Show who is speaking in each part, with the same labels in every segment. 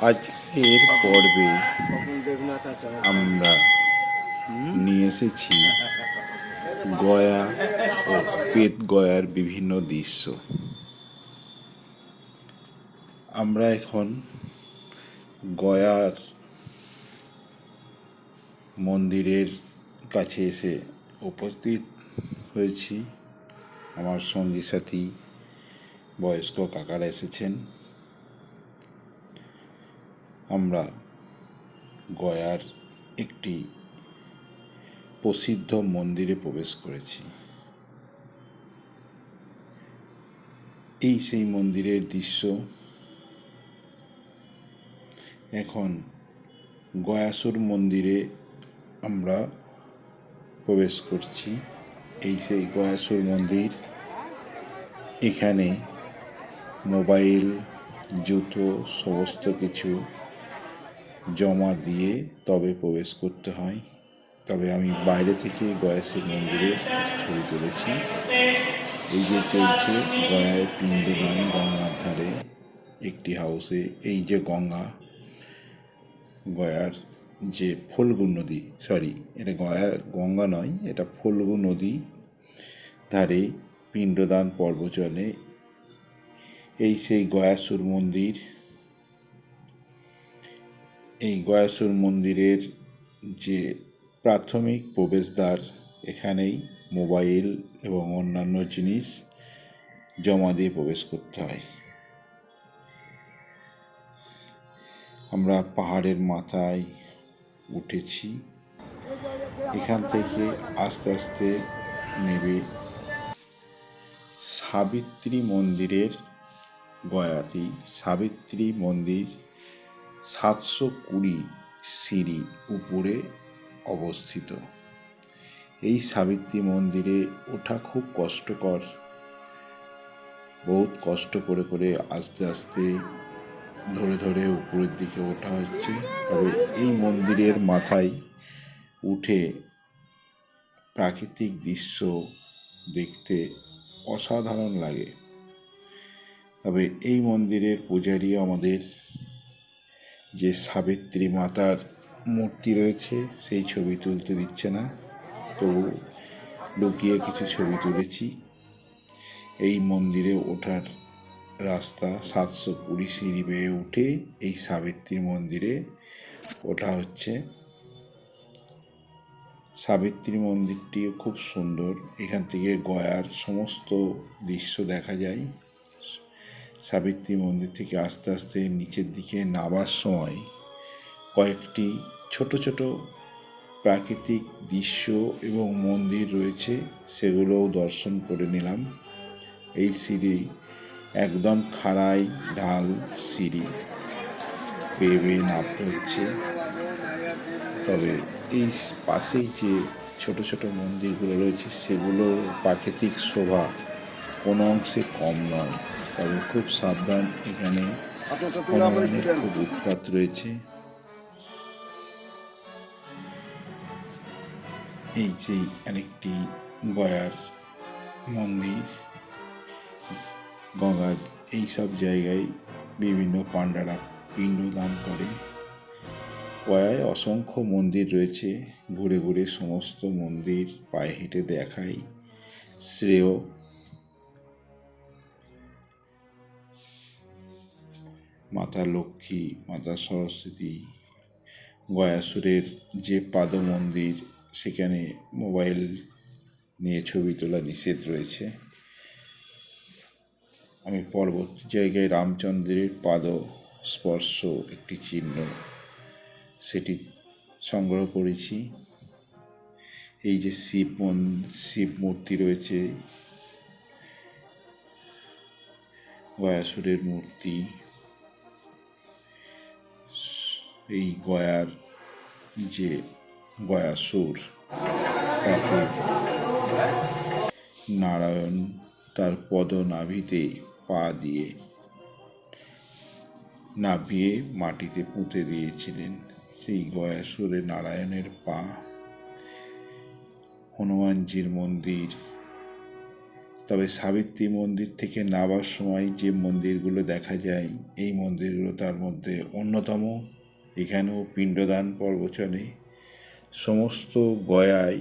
Speaker 1: আজকের পর্বে আমরা নিয়ে এসেছি গয়া ও পেট গয়ার বিভিন্ন দৃশ্য। আমরা এখন গয়ার মন্দিরের কাছে এসে উপস্থিত হয়েছি। আমার সঙ্গী সাথী, বয়স্ক কাকারা এসেছেন। আমরা গয়ার একটি প্রসিদ্ধ মন্দিরে প্রবেশ করেছি। এই সেই মন্দিরের দৃশ্য এখন গয়াসুর মন্দিরে আমরা প্রবেশ করছি। এই সেই গয়াসুর মন্দির, এখানে মোবাইল, জুতো, সমস্ত কিছু জমা দিয়ে তবে প্রবেশ করতে হয়। তবে আমি বাইরে থেকে গয়াসের মন্দিরের কিছু ছবি তুলেছি। এই যে চলছে গয়ায় পিণ্ডদান গঙ্গার ধারে একটি হাউসে এই যে গঙ্গা, গয়ার যে ফল্গু নদী সরি এটা গয়া গঙ্গা নয়, এটা ফল্গু নদী ধারে পিণ্ডদান পর্ব চলে এই সেই গয়াসুর মন্দির এই গয়াসুর মন্দিরের যে প্রাথমিক প্রবেশদ্বার, এখানেই মোবাইল এবং অন্যান্য জিনিস জমা দিয়ে প্রবেশ করতে হয়। আমরা পাহাড়ের মাথায় উঠেছি। এখান থেকে আস্তে আস্তে নেবে সাবিত্রী মন্দিরের গয়াতি। সাবিত্রী মন্দির সাতশো কুড়ি সিঁড়ি উপরে অবস্থিত। এই সাবিত্রী মন্দিরে ওঠা খুব কষ্টকর। বহুত কষ্ট করে করে আস্তে আস্তে ধরে ধরে উপরের দিকে ওঠা হচ্ছে। তবে এই মন্দিরের মাথায় উঠে প্রাকৃতিক দৃশ্য দেখতে অসাধারণ লাগে। তবে এই মন্দিরের পূজারী আমাদের যে সাবিত্রী মাতার মূর্তি রয়েছে, সেই ছবি তুলতে দিচ্ছে না। তবু লুকিয়ে কিছু ছবি তুলেছি। এই মন্দিরে ওঠার রাস্তা সাতশো কুড়ি সিঁড়ি বেয়ে উঠে এই সাবিত্রী মন্দিরে ওঠা হচ্ছে। সাবিত্রী মন্দিরটিও খুব সুন্দর। এখান থেকে গয়ার সমস্ত দৃশ্য দেখা যায়। সাবিত্রী মন্দির থেকে আস্তে আস্তে নিচের দিকে নামার সময় কয়েকটি ছোট ছোট প্রাকৃতিক দৃশ্য এবং মন্দির রয়েছে, সেগুলোও দর্শন করে নিলাম। এই সিঁড়ি একদম খাড়াই ঢাল সিঁড়ি। বেয়ে বেয়ে নামতে হচ্ছে। তবে এই পাশেই যে ছোট ছোট মন্দিরগুলো রয়েছে, সেগুলো প্রাকৃতিক শোভা কোনো অংশে কম নয়। তবে খুব সাবধান এখানে হনুমানের খুব উৎপাত রয়েছে। এই যে আরেকটি গয়ার মন্দির গঙ্গার এইসব জায়গায় বিভিন্ন পাণ্ডারা পিণ্ডদান করে। গয়ায় অসংখ্য মন্দির রয়েছে। ঘুরে ঘুরে সমস্ত মন্দির পায়ে হেঁটে দেখাই শ্রেয় মাতা লক্ষ্মী, মাতা সরস্বতী গয়াসুরের যে পাদ মন্দির সেখানে মোবাইল নিয়ে ছবি তোলা নিষেধ রয়েছে। আমি পরবর্তী জায়গায় রামচন্দ্রের পাদ স্পর্শ একটি চিহ্ন, সেটি সংগ্রহ করেছি। এই যে শিব শিব মূর্তি রয়েছে গয়াসুরের মূর্তি এই গয়ার যে গয়াসুর তাকে নারায়ণ তার পদনাভিতে পা দিয়ে নাভিয়ে মাটিতে পুঁতে দিয়েছিলেন। সেই গয়াসুরে নারায়ণের পা। হনুমানজির মন্দির। তবে সাবিত্রী মন্দির থেকে নামার সময় যে মন্দিরগুলো দেখা যায়, এই মন্দিরগুলো তার মধ্যে অন্যতম। এখানেও পিণ্ডদান পর্ব চলে সমস্ত গয়ায়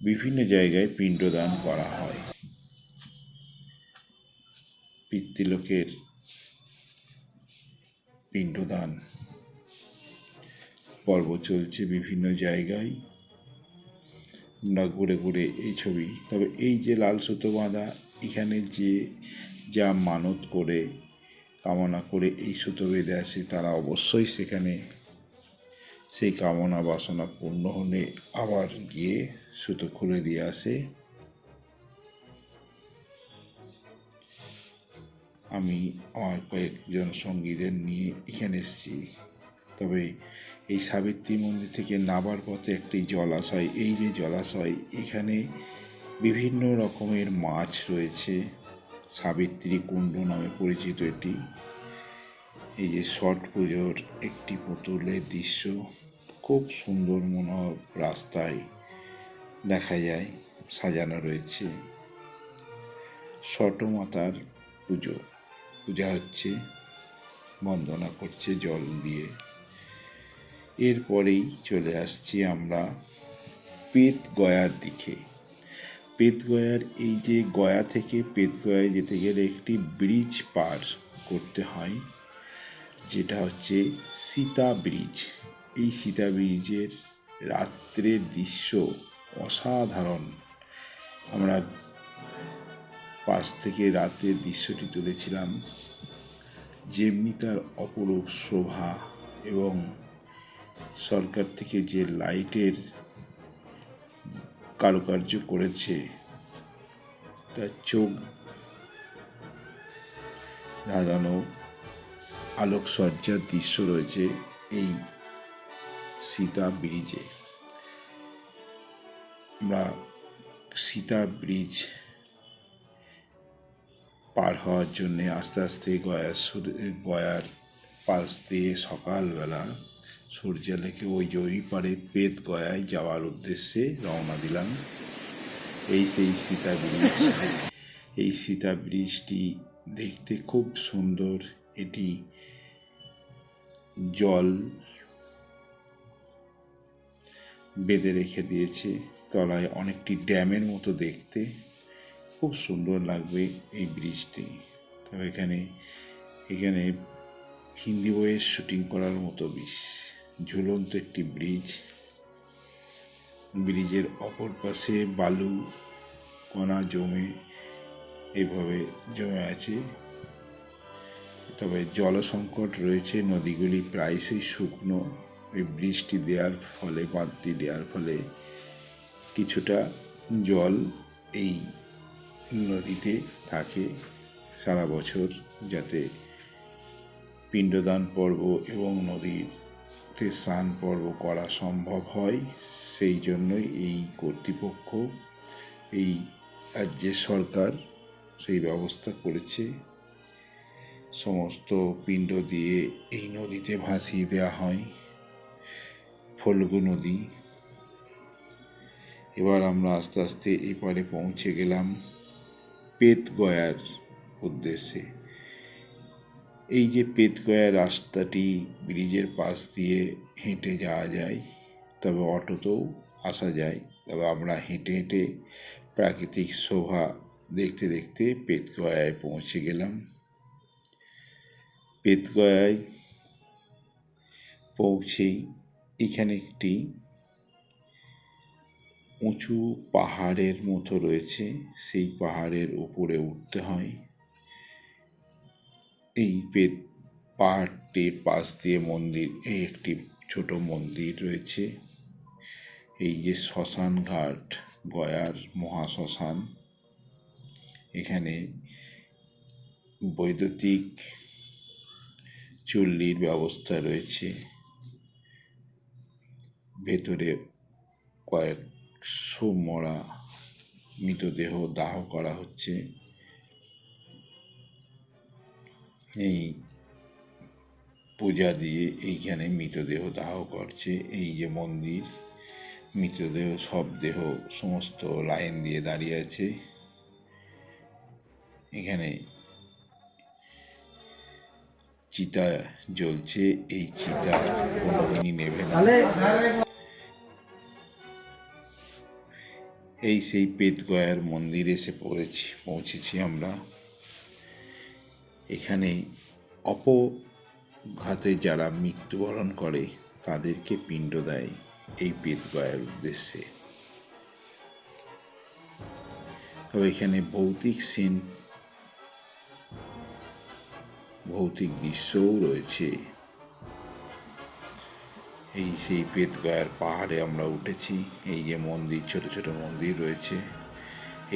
Speaker 1: বিভিন্ন জায়গায় পিণ্ডদান করা হয়। পিতৃলোকের পিণ্ডদান পর্ব চলছে বিভিন্ন জায়গায়। আমরা ঘুরে ঘুরে এই ছবি, তবে এই যে লাল সুতো বাঁধা, এখানে যে যা মানত করে কামনা করে এই সুতো বেঁধে আসে, তারা অবশ্যই সেখানে সেই কামনা বাসনা পূর্ণ হলে আবার গিয়ে সুতো খুলে দিয়ে আসে। আমি আমার কয়েকজন সঙ্গীদের নিয়ে এখানে এসেছি। তবে এই সাবিত্রী মন্দির থেকে নাবার পথে একটি জলাশয়, এই যে জলাশয়, এখানে বিভিন্ন রকমের মাছ রয়েছে। সাবিত্রী কুণ্ড নামে পরিচিত এটি। এই যে ছট পুজোর একটি পুতুলের দৃশ্য, খুব সুন্দর মনোহর রাস্তায় দেখা যায়, সাজানো রয়েছে। মাতার পুজো, পূজা হচ্ছে, বন্দনা করছে জল দিয়ে। এরপরেই চলে আসছি আমরা পেত গয়ার দিকে। পেত গয়ার এই যে গয়া থেকে পেতগয়ায় যেতে গেলে একটি ব্রিজ পার করতে হয়, যেটা হচ্ছে সীতা ব্রিজ। এই সীতা ব্রিজের রাত্রের দৃশ্য অসাধারণ। আমরা পাশ থেকে রাতের দৃশ্যটি তুলেছিলাম। যেমনি তার অপরূপ শোভা এবং সরকার থেকে যে লাইটের কারুকার্য করেছে। তার চোখ রাগানো আলোকসজ্জার দৃশ্য রয়েছে এই সীতা ব্রিজে। আমরা সীতা ব্রিজ পার হওয়ার জন্যে আস্তে আস্তে গয়ার গয়ার পাশ দিয়ে সকালবেলা সূর্যালেকে ওই যে ওই পারে পেত গয়ায় যাওয়ার উদ্দেশ্যে রওনা দিলাম। এই সেই সীতা ব্রিজ এই সীতা ব্রিজটি দেখতে খুব সুন্দর। এটি জল বেঁধে রেখে দিয়েছে। তলায় অনেকটি ড্যামের মতো দেখতে। খুব সুন্দর লাগবে এই ব্রিজটি তবে এখানে এখানে হিন্দি বইয়ের শুটিং করার মতো বিষ ঝুলন্ত একটি ব্রিজ। ব্রিজের অপর পাশে বালু, কণা জমে, এভাবে জমে আছে। তবে জলসংকট রয়েছে, নদীগুলি প্রায়শই শুকনো। ওই বৃষ্টি দেওয়ার ফলে, বাঁধটি দেওয়ার ফলে কিছুটা জল এই নদীতে থাকে সারা বছর, যাতে পিণ্ডদান পর্ব এবং নদীতে স্নান পর্ব করা সম্ভব হয়, সেই জন্যই এই কর্তৃপক্ষ, এই রাজ্যের সরকার সেই ব্যবস্থা করেছে। সমস্ত পিণ্ড দিয়ে এই নদীতে ভাসিয়ে দেওয়া হয়, ফল্গু নদী। এবার আমরা আস্তে আস্তে এপারে পৌঁছে গেলাম পেতগয়ার উদ্দেশ্যে। এই যে পেতগয়া রাস্তাটি ব্রিজের পাশ দিয়ে হেঁটে যাওয়া যায়, তবে অটোতেও আসা যায়। তবে আমরা হেঁটে হেঁটে প্রাকৃতিক শোভা দেখতে দেখতে পেতগয়ায় পৌঁছে গেলাম। পেতগয়ায় পৌঁছেই এখানে একটি উঁচু পাহাড়ের মতো রয়েছে। সেই পাহাড়ের উপরে উঠতে হয়। এই পেট পাহাড়টির পাশ দিয়ে মন্দির, এই একটি ছোট মন্দির রয়েছে। এই যে শ্মশান ঘাট, গয়ার মহাশ্মশান, এখানে বৈদ্যুতিক চুল্লির ব্যবস্থা রয়েছে। ভেতরে কয়েকশো মরা মৃতদেহ দাহ করা হচ্ছে। এই পূজা দিয়ে এইখানে মৃতদেহ দাহ করছে। এই যে মন্দির, মৃতদেহ, সব দেহ, সমস্ত লাইন দিয়ে দাঁড়িয়ে আছে। এখানে চিতা জ্বলছে। এই চিতা কোনোদিনই নেবে না। এই সেই পেতগয়ার মন্দিরে এসে পড়েছি, পৌঁছেছি আমরা। এখানে অপঘাতে যারা মৃত্যুবরণ করে, তাদেরকে পিণ্ড দেয় এই পেতগয়ার উদ্দেশ্যে। তবে এখানে ভৌতিক সিন, ভৌতিক দৃশ্যও রয়েছে। এই সেই পেতগয়ার পাহাড়ে আমরা উঠেছি, এই যে মন্দির, ছোট ছোট মন্দির রয়েছে,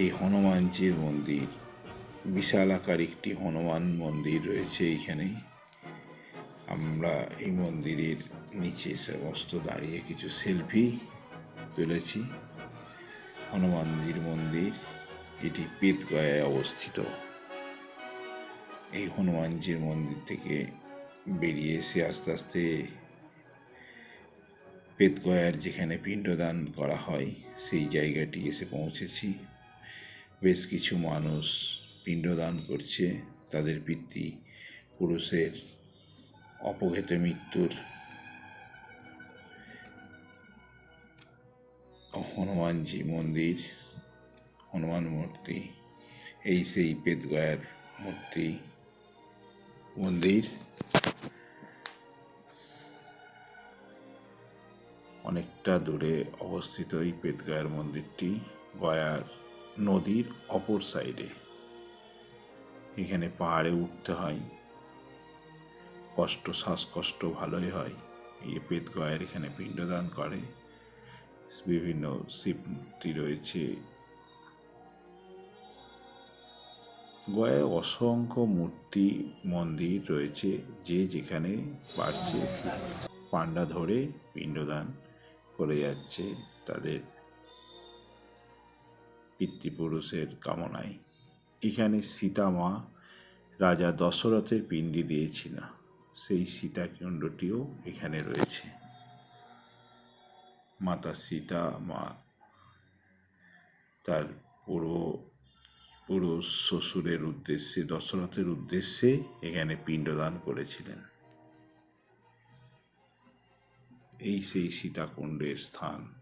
Speaker 1: এই হনুমানজির মন্দির। বিশাল আকার একটি হনুমান মন্দির রয়েছে এইখানে আমরা এই মন্দিরের নিচে সমস্ত দাঁড়িয়ে কিছু সেলফি তুলেছি। হনুমানজির মন্দির, এটি পেতগয়ায় অবস্থিত। এই হনুমানজির মন্দির থেকে বেরিয়ে এসে আস্তে আস্তে পেতগয়ার যেখানে পিণ্ডদান করা হয়, সেই জায়গাটি এসে পৌঁছেছি। বেশ কিছু মানুষ পিণ্ডদান করছে, তাদের পিতৃ পুরুষের অপঘেত মৃত্যুর হনুমানজি মন্দির, হনুমান মূর্তি, এই সেই পেতগয়ার মূর্তি মন্দির। অনেকটা দূরে অবস্থিত এই পেতগয়ার মন্দিরটি গয়ার নদীর অপর সাইডে এখানে পাহাড়ে উঠতে হয়। কষ্ট, শ্বাসকষ্ট ভালোই হয়। এই পেত গয়ের এখানে পিণ্ডদান করে। বিভিন্ন শিব মূর্তি রয়েছে। গয়ায় অসংখ্য মূর্তি, মন্দির রয়েছে যে যেখানে পারছে পাণ্ডা ধরে পিণ্ডদান করে যাচ্ছে তাদের পিতৃপুরুষের কামনায়। এখানে সীতা মা রাজা দশরথের পিণ্ডি দিয়েছিল। সেই সীতাকুণ্ডটিও এখানে রয়েছে। মাতা সীতা মা তার পূর্ব পুরুষ শ্বশুরের উদ্দেশ্যে, দশরথের উদ্দেশ্যে এখানে পিণ্ডদান করেছিলেন। এই সেই সীতাকুণ্ডের স্থান।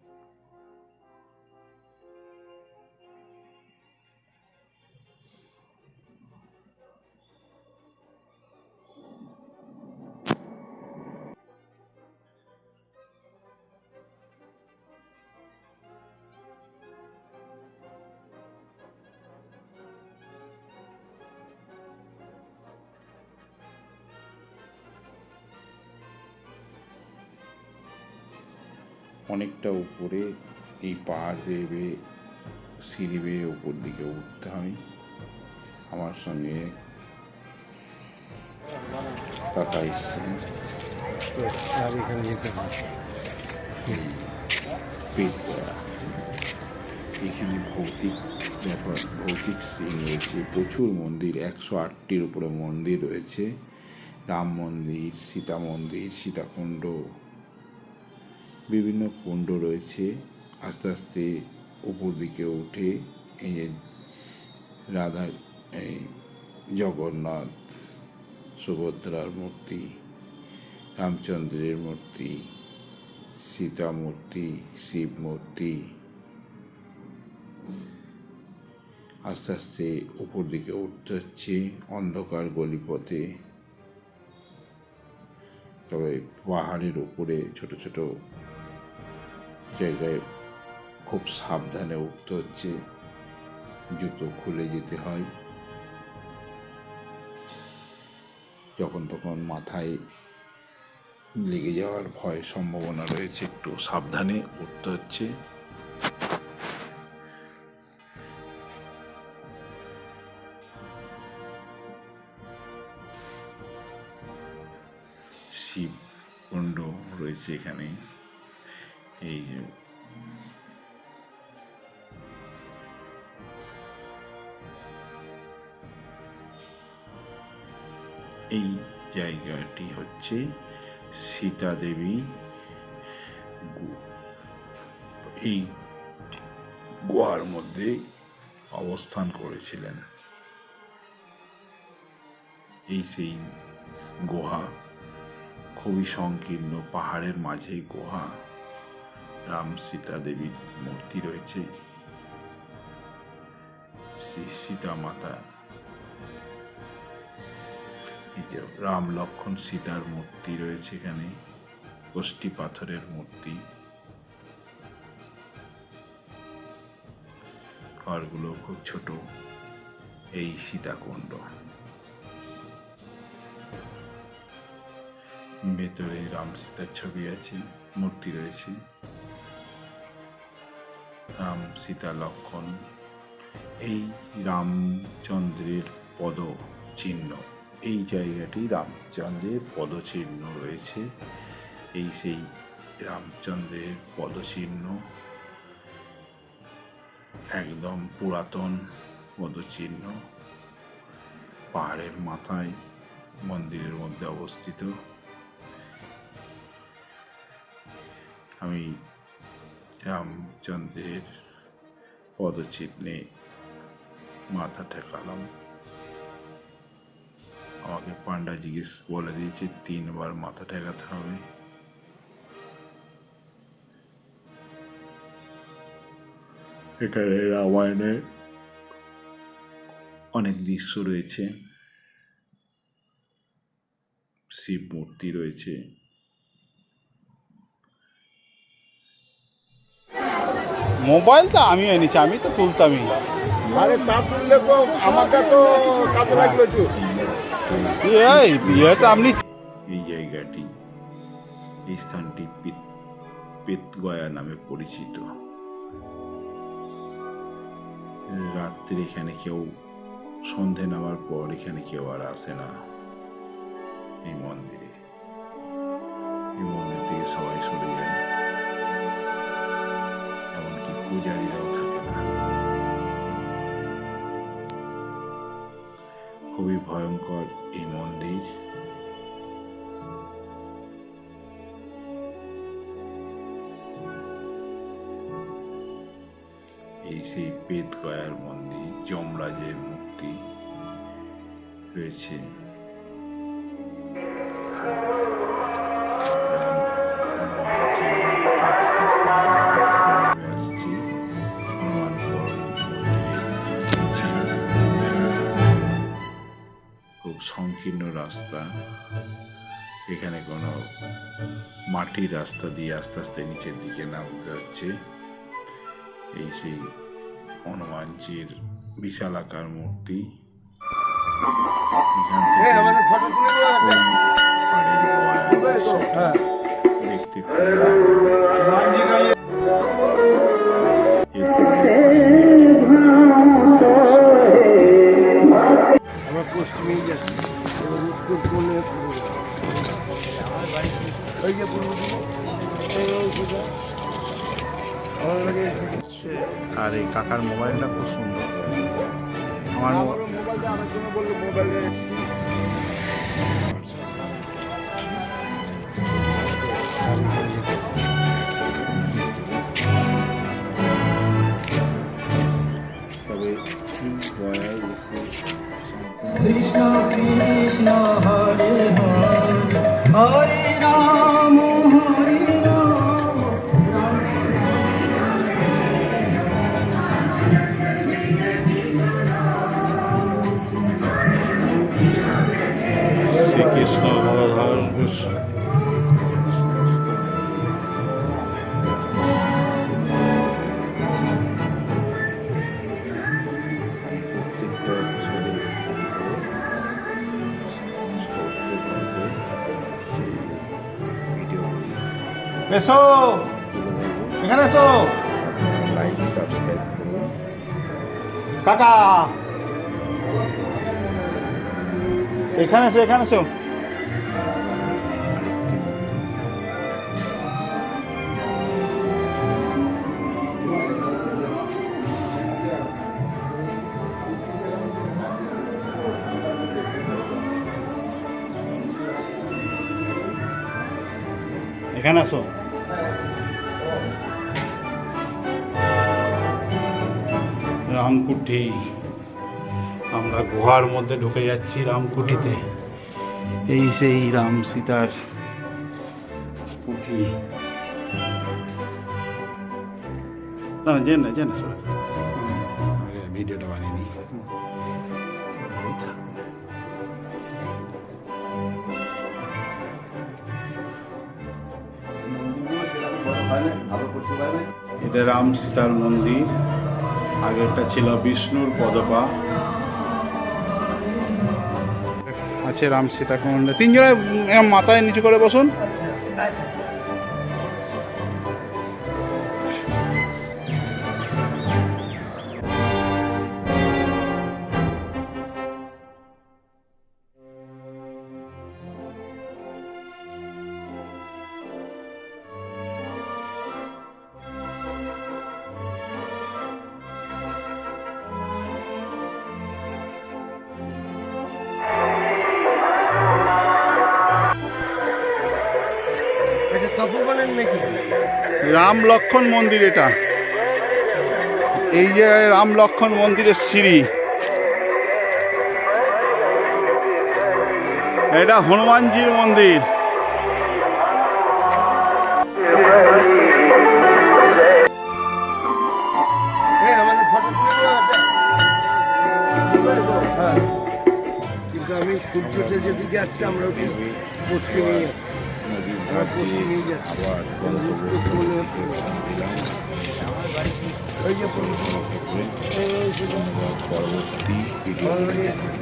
Speaker 1: অনেকটা উপরে এই পাহাড় বেয়ে বেয়ে, সিঁড়ি বেয়ে উপর দিকে উঠতে হয়। আমার সঙ্গে কাকা এসছেন। এখানে ভৌতিক ব্যাপার, ভৌতিক সিন রয়েছে, প্রচুর মন্দির, একশো আটটির উপরে মন্দির রয়েছে। রাম মন্দির, সীতা মন্দির, সীতাকুণ্ড বিভিন্ন কুণ্ড রয়েছে। আস্তে আস্তে উপর দিকে উঠে এই যে রাধা, এই জগন্নাথ, সুভদ্রার মূর্তি, রামচন্দ্রের মূর্তি সীতা মূর্তি শিব মূর্তি আস্তে আস্তে উপর দিকে উঠতে হচ্ছে অন্ধকার গলিপথে। তবে পাহাড়ের উপরে ছোট ছোট জায়গায় খুব সাবধানে উঠতে হচ্ছে। জুতো খুলে যেতে হয়। যখন তখন মাথায় লেগে যাওয়ার ভয় সম্ভাবনা রয়েছে, একটু সাবধানে উঠতে হচ্ছে। শিব কুণ্ড রয়েছে এখানে। এই এই জায়গাটি হচ্ছে সীতা দেবী এই গুহার মধ্যে অবস্থান করেছিলেন। এই সেই গুহা খুবই সংকীর্ণ পাহাড়ের মাঝেই গুহা রাম সীতা দেবীর মূর্তি রয়েছে। শ্রী সীতা মাতা। রাম লক্ষণ সীতার মূর্তি রয়েছে এখানে কোষ্টি পাথরের মূর্তি। ঘরগুলো খুব ছোট, এই সীতাকুণ্ড। ভেতরে রাম সীতার ছবি আছে, মূর্তি রয়েছে। রাম সীতা লক্ষণ। এই রামচন্দ্রের পদ চিহ্ন এই জায়গাটি রামচন্দ্রের পদচিহ্ন রয়েছে। এই সেই রামচন্দ্রের পদচিহ্ন, একদম পুরাতন পদচিহ্ন। পাহাড়ের মাথায়, মন্দিরের মধ্যে অবস্থিত। আমি রামচন্দ্রের পদচিহ্নে মাথা ঠেকালাম আমাকে পান্ডা জিজ্ঞেস বলে দিয়েছে তিনবার মাথা ঠেকাতে হবে এখানে রামায়ণের অনেক দৃশ্য রয়েছে শিব মূর্তি রয়েছে
Speaker 2: মোবাইল তো আমি এনেছি আমি তো তুলতামই।
Speaker 3: আরে তা তুললে তো আমাকে তো কাজে লাগল একটু।
Speaker 2: এই বিয়েটা আপনি
Speaker 1: এই জায়গাটি এই স্থানটি পেতগয়া নামে পরিচিত। রাত্রে এখানে কেউ সন্ধে নামার পর এখানে কেউ আর আসে না। এই মন্দিরে এই মন্দির থেকে সবাই সরে খুবই ভয়ঙ্কর এই মন্দির। এই সেই পেট গয়ার মন্দির যমরাজের মূর্তি রয়েছে। সংকীর্ণ রাস্তা। এখানে কোনো মাটির রাস্তা দিয়ে আস্তে আস্তে নিচের দিকে নামতে হচ্ছে। এই সেই হনুমানজির বিশাল আকার মূর্তি। এখান থেকে দেখতে খুব
Speaker 3: ওই যে
Speaker 2: আর এই কাকার মোবাইলটা খুব সুন্দর। আমার
Speaker 1: তবে গয়ায় এসে
Speaker 4: কৃষ্ণ কৃষ্ণ হরে হরে হরে রাম। হরে রাম
Speaker 2: শ্রীকৃষ্ণ এসো। এখানে এসো।
Speaker 1: লাইক সাবস্ক্রাইব করুন
Speaker 2: কাকা। এখানে এসো এখানে এসো। এখানে আসো রামকুঠি। আমরা গুহার মধ্যে ঢুকে যাচ্ছি রামকুঠিতে। এই সেই রাম সীতার পুঁথি না জেন না জেন না ভিডিওটা বানিয়ে নিই। এটা রাম সীতার মন্দির। আগেরটা ছিল বিষ্ণুর পদপা। আছে রাম সীতা কুণ্ড তিনজনে মাথায় নিচু করে বসুন।
Speaker 3: তপবনের নাকি?
Speaker 2: রাম লক্ষণ মন্দির এটা। এই যে রাম লক্ষণ মন্দিরের সিঁড়ি। এটা হনুমানজির মন্দির।
Speaker 3: হ্যাঁ। কিন্তু আমি সূর্য যেদিকে আসছে আমরা ওকে
Speaker 1: দিয়ে আবার গন্তব্যস্থলে দিকে দিলাম। পরবর্তী ভিডিও